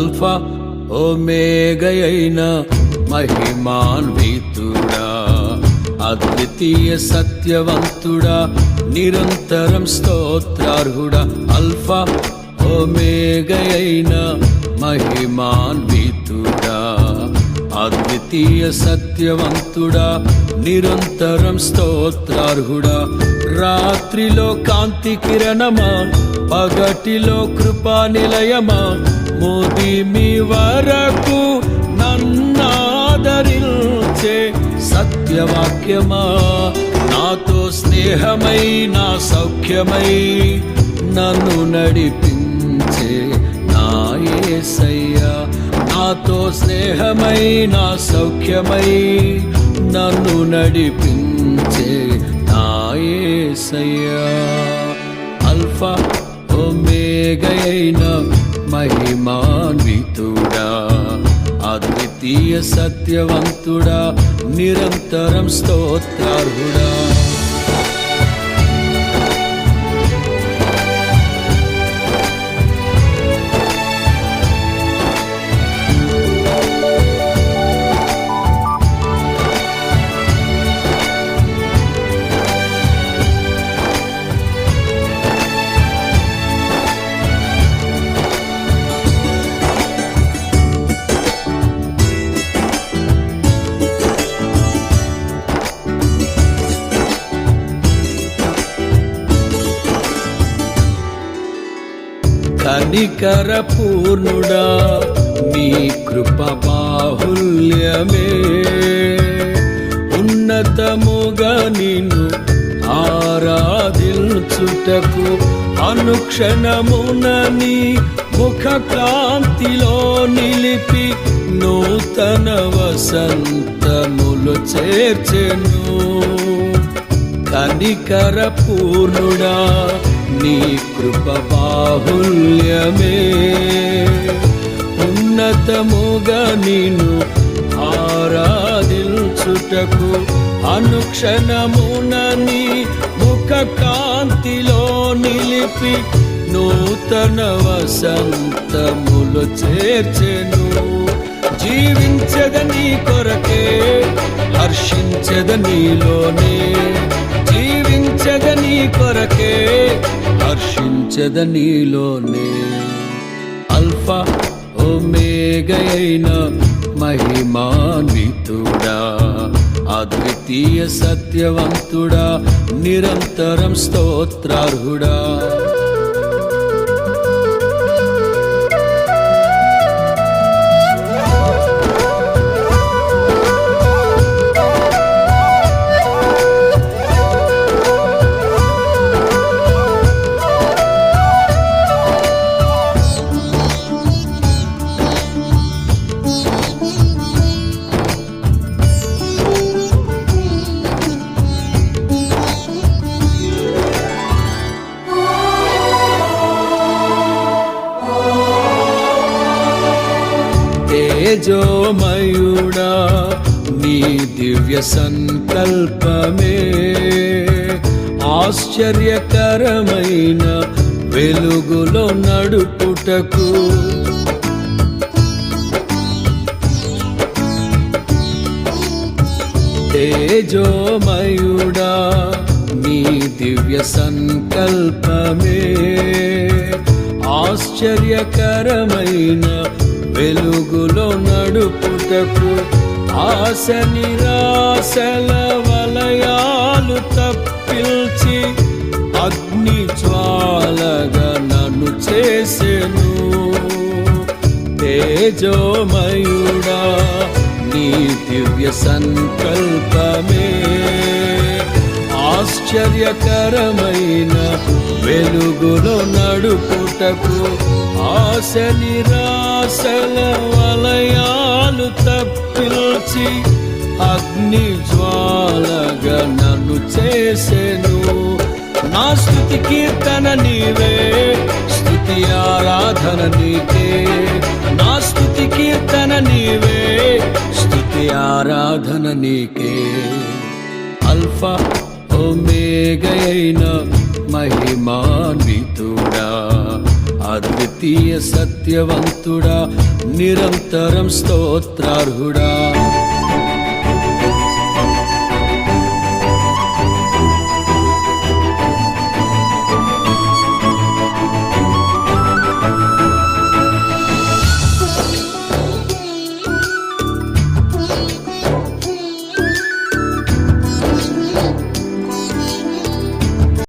Alpha ఒమేగయైన మహిమాన్వితుడా అద్వితీయ సత్యవంతుడా నిరంతరం స్తోత్రార్హుడా. అల్ఫా ఒమేగయైన మహిమాన్వితుడా అద్వితీయ సత్యవంతుడా నిరంతరం స్తోత్రార్హుడా. రాత్రిలో కాంతి కిరణమా? పగటిలో కృపా నిలయమా? మోది మీ వరకు నన్నాదరించే సత్యవాక్యమా? నాతో స్నేహమై నా సౌఖ్యమై నన్ను నడిపించే నా నాతో స్నేహమై నా సౌఖ్యమై నన్ను నడిపించే యేసయ్యా అల్ఫా ఒమేగైన మహిమాన్వితుడా అద్వితీయ సత్యవంతుడా నిరంతరం స్తోత్రార్హుడా. కనికర పూర్ణుడా నీ కృప బాహుల్యమే. ఉన్నతముగా నిన్ను ఆరాధించుటకు అనుక్షణమున నీ ముఖ కాంతిలో నిలిపి నూతన వసంతములు చేర్చెను. కనికర పూర్ణుడా నీ కృప బాహుల్యమే. ఉన్నతముగా నేను ఆరాధించుటకు అనుక్షణమున నీ ముఖ కాంతిలో నిలిపి నూతన వసంతములు చేర్చెను. జీవించదని కొరకే హర్షించద నీలోనే. హర్షించద నీలోనే. అల్ఫా ఓమేగయైన మహిమాన్వితుడా అద్వితీయ సత్యవంతుడా నిరంతరం స్తోత్రార్హుడా. తేజోమయుడా నీ దివ్య సంకల్పమే. ఆశ్చర్యకరమైన వెలుగులో నడుపుటకు. తేజోమయుడా నీ దివ్య సంకల్పమే. ఆశ్చర్యకరమైన వెలుగులో నడుపుటకు ఆశ నిరాశల వలయాలు తప్పిల్చి అగ్ని జ్వాలగా నన్ను చేసెను. తేజోమయుడా నీ దివ్య సంకల్పమే. ఆశ్చర్యకరమైన వెలుగులో నడుపుటకు ఆశ నిరాశల వలయాలు తప్పిల్చి అగ్ని జ్వాలగా నన్ను చేసెను. నా స్థుతి కీర్తన నీవే స్థుతి ఆరాధన నీకే. నా స్థుతి కీర్తన నీవే స్థుతి ఆరాధన నీకే. అల్ఫా ఓమేగయైన మహిమాన్వితుడా. అద్వితీయ సత్యవంతుడా నిరంతరం స్తోత్రార్హుడా.